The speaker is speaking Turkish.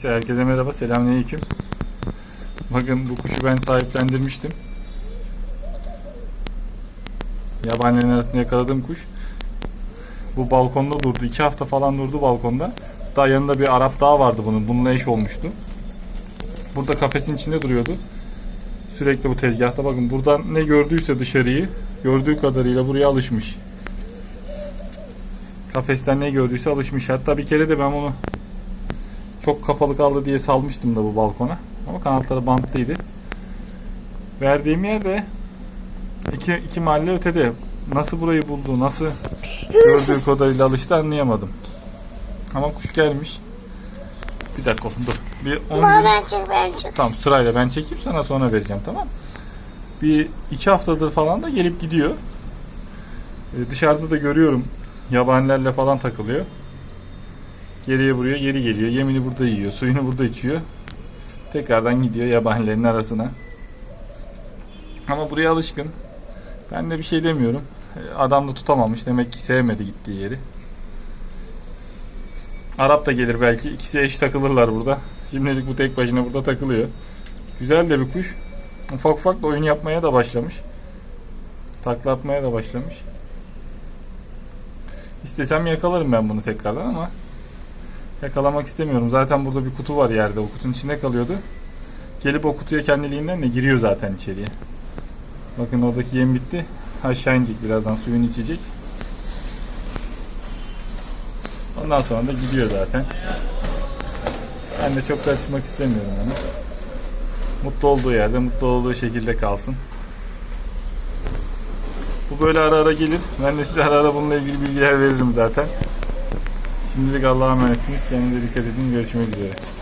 Arkadaşlar herkese merhaba, selamünaleyküm. Bakın bu kuşu ben sahiplendirmiştim. Yabanilerin arasında yakaladığım kuş. Bu balkonda durdu. iki hafta falan durdu balkonda. Daha yanında bir Arap daha vardı bunun. Bununla eş olmuştu. Burada kafesin içinde duruyordu. Sürekli bu tezgahta bakın buradan ne gördüyse dışarıyı gördüğü kadarıyla buraya alışmış. Kafesten ne gördüyse alışmış. Hatta bir kere de ben onu çok kapalı kaldı diye salmıştım da bu balkona. Ama kanatları bantlıydı. Verdiğim yerde iki, iki mahalle ötede. Nasıl burayı buldu, nasıl gördüğü kadarıyla alıştı anlayamadım. Ama kuş gelmiş. Bir dakika dur. Bir 10 Baba gün... ben çık ben çık. Tamam sırayla ben çekeyim sana sonra vereceğim tamam Bir iki haftadır falan da gelip gidiyor. Ee, dışarıda da görüyorum yabanilerle falan takılıyor. Geriye buraya geri geliyor. Yemini burada yiyor. Suyunu burada içiyor. Tekrardan gidiyor yabanilerin arasına. Ama buraya alışkın. Ben de bir şey demiyorum. Adam da tutamamış. Demek ki sevmedi gittiği yeri. Arap da gelir belki. İkisi eş takılırlar burada. Şimdilik bu tek başına burada takılıyor. Güzel de bir kuş. Ufak ufak da oyun yapmaya da başlamış. Takla atmaya da başlamış. İstesem yakalarım ben bunu tekrardan ama yakalamak istemiyorum. Zaten burada bir kutu var yerde. O kutunun içinde kalıyordu. Gelip o kutuya kendiliğinden de giriyor zaten içeriye. Bakın oradaki yem bitti. Aşağı inecek birazdan suyunu içecek. Ondan sonra da gidiyor zaten. Ben de çok karışmak istemiyorum onu. Mutlu olduğu yerde, mutlu olduğu şekilde kalsın. Bu böyle ara ara gelir. Ben de size ara ara bununla ilgili bilgiler veririm zaten. Şimdilik Allah'a emanetsiniz. Kendinize dikkat edin. Görüşmek üzere.